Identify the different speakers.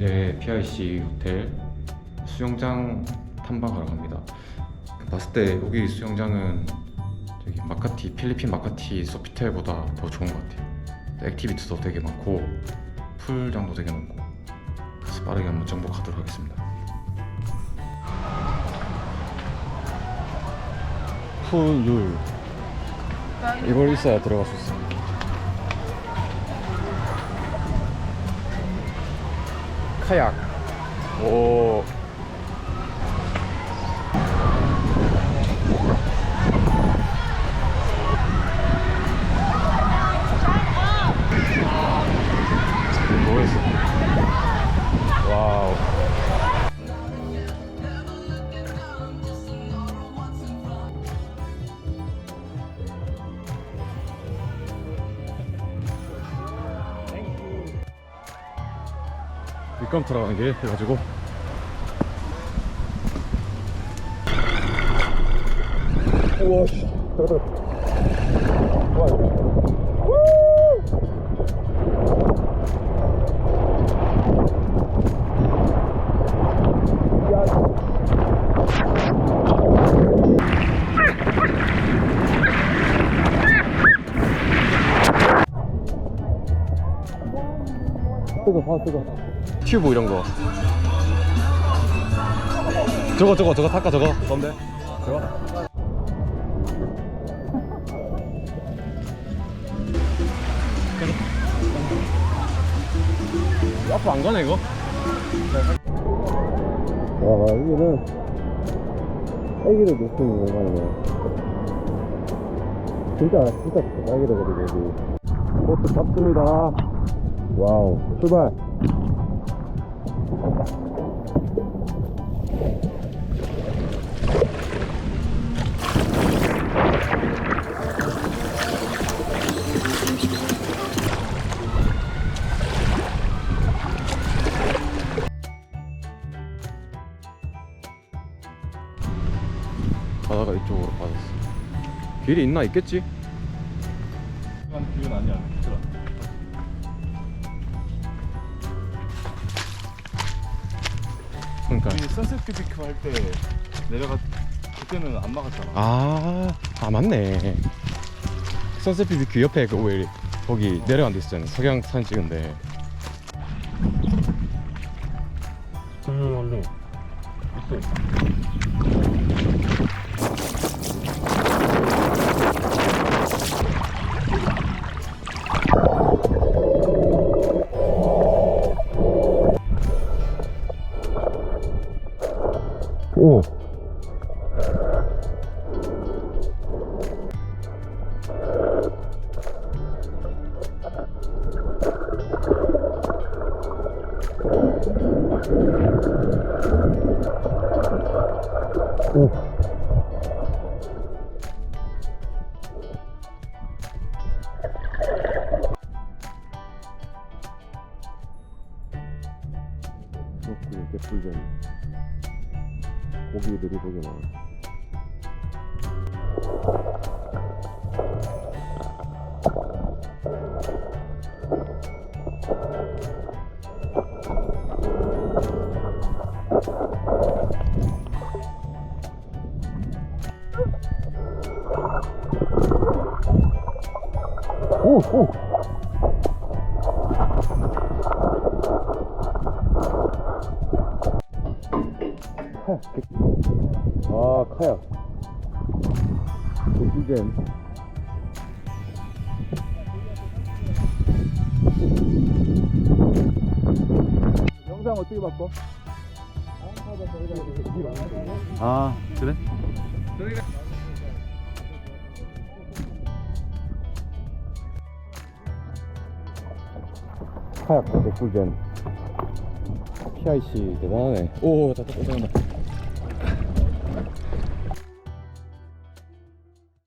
Speaker 1: 이제 PIC 호텔 수영장 탐방하러 갑니다. 봤을 때 여기 수영장은 저기 마카티 필리핀 마카티 소피텔보다 더 좋은 것 같아요. 액티비티도 되게 많고 풀장도 되게 넓고 그래서 빠르게 한번 정복하도록 하겠습니다. 풀룰 이걸 있어야 들어갈 수 있어. 카약. 오. 밑감 들어가는 게 해가지고. 우와 씨 와, 뜨거 봐 뜨거 튜브 이런 거. 저거 저거 저거 닦아 저거? 뭔데? 저거? 앞으로 안 가네 이거? 와 여기는 애기들 높은 공간이네. 진짜 진짜 애기들 그리고 여기. 보트 잡습니다. 와우 출발 바다가 이쪽으로 빠졌어 길이 있나 있겠지?
Speaker 2: 한 기운 아니야.
Speaker 1: 그러니까
Speaker 2: 우리 선셋 큐비크 할때 내려가 그때는 안 막았잖아.
Speaker 1: 아, 아 맞네. 선셋 BBQ 옆에 그왜 거기 내려간 데 있었잖아. 석양 사진 찍은데.
Speaker 2: 얼른 있어.
Speaker 1: 오. 오. 그렇군요, 개꿀전. 되게 많아. 오, 오. 카약. 개- 아, 카약. 개꿀잼.
Speaker 2: 영상 어떻게 바꿔?
Speaker 1: 아, 그래? 카약 개꿀잼. PIC 대단하네. 오, 다, 다, 다, 다, 다.